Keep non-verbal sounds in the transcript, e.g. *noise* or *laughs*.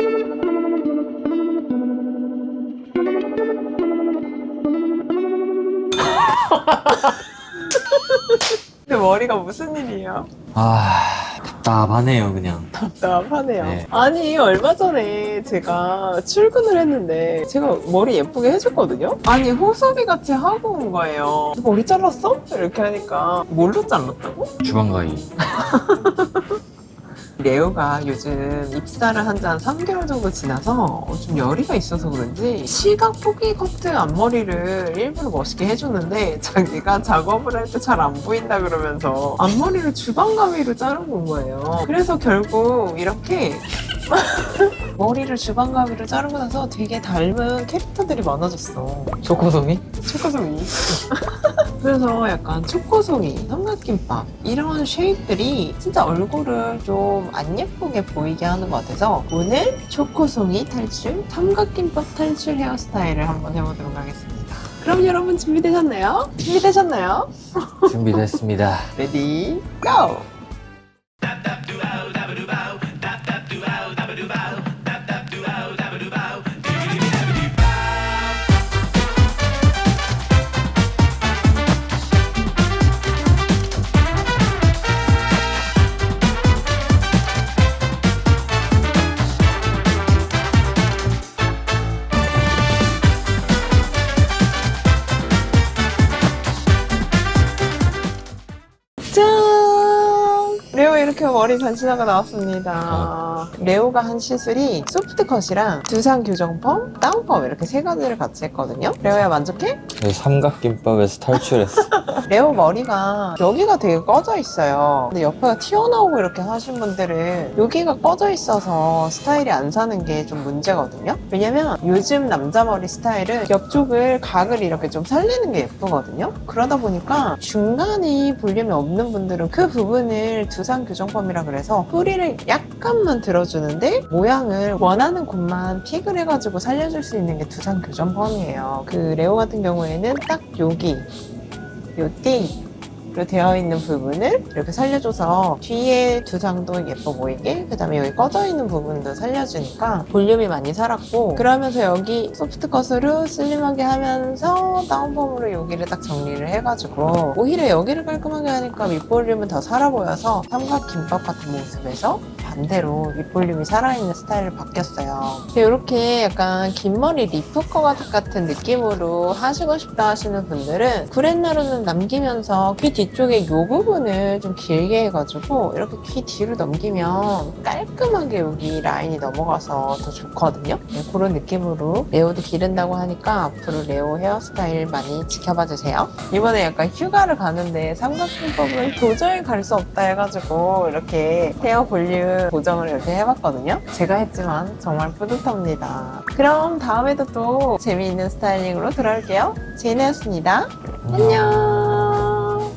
*laughs* 근데 머리가 무슨 일이에요? 아 답답하네요 그냥 답답하네요. 네. 아니 얼마 전에 제가 출근을 했는데 제가 머리 예쁘게 해줬거든요. 아니 호섭이 같이 하고 온 거예요. 머리 잘랐어? 이렇게 하니까 뭘로 잘랐다고? 주방 가위 *laughs* 레오가 요즘 입사를 한 지 한 3개월 정도 지나서 좀 열이가 있어서 그런지 시각 포기 커트 앞머리를 일부러 멋있게 해줬는데 자기가 작업을 할 때 잘 안 보인다 그러면서 앞머리를 주방 가위로 자른 거예요. 그래서 결국 이렇게 *laughs* 머리를 주방 가위로 자르고 나서 되게 닮은 캐릭터들이 많아졌어. 초코송이? 초코송이. *laughs* 그래서 약간 초코송이, 삼각김밥 이런 쉐입들이 진짜 얼굴을 좀 안 예쁘게 보이게 하는 것 같아서 오늘 초코송이 탈출, 삼각김밥 탈출 헤어스타일을 한번 해보도록 하겠습니다. 그럼 여러분 준비되셨나요? 준비되셨나요? 준비됐습니다 *laughs* 레디 고! 짠! 레오 이렇게 머리 변신하고 나왔습니다. 레오가 한 시술이 소프트 컷이랑 두상 교정펌, 다운펌 이렇게 세 가지를 같이 했거든요. 레오야 만족해? 네, 삼각김밥에서 탈출했어 *laughs* 레오 머리가 여기가 되게 꺼져 있어요. 근데 옆에가 튀어나오고 이렇게 하신 분들은 여기가 꺼져 있어서 스타일이 안 사는 게 좀 문제거든요. 왜냐면 요즘 남자 머리 스타일은 옆쪽을 각을 이렇게 좀 살리는 게 예쁘거든요. 그러다 보니까 중간이 볼륨이 없는 분들은 그 부분을 두상 교정펌이라 그래서 뿌리를 약간만 들 어주는데 모양을 원하는 곳만 픽을 해가지고 살려줄 수 있는 게 두상 교정펌이에요. 그 레오 같은 경우에는 딱 여기 요띠 로 되어 있는 부분을 이렇게 살려줘서 뒤에 두상도 예뻐 보이게 그 다음에 여기 꺼져 있는 부분도 살려주니까 볼륨이 많이 살았고 그러면서 여기 소프트 컷으로 슬림하게 하면서 다운펌으로 여기를 딱 정리를 해가지고 오히려 여기를 깔끔하게 하니까 윗볼륨은 더 살아 보여서 삼각 김밥 같은 모습에서 반대로 윗볼륨이 살아있는 스타일로 바뀌었어요. 이렇게 약간 긴 머리 리프컷 같은 느낌으로 하시고 싶다 하시는 분들은 구렛나루는 남기면서 귀 뒤쪽에 이 부분을 좀 길게 해가지고 이렇게 귀 뒤로 넘기면 깔끔하게 여기 라인이 넘어가서 더 좋거든요. 네, 그런 느낌으로 레오도 기른다고 하니까 앞으로 레오 헤어스타일 많이 지켜봐 주세요. 이번에 약간 휴가를 가는데 삼각김밥을 도저히 갈 수 없다 해가지고 이렇게 헤어 볼륨 컬러를 고정을 이렇게 해봤거든요. 제가 했지만 정말 뿌듯합니다. 그럼 다음에도 또 재미있는 스타일링으로 돌아올게요. 제이였습니다 안녕.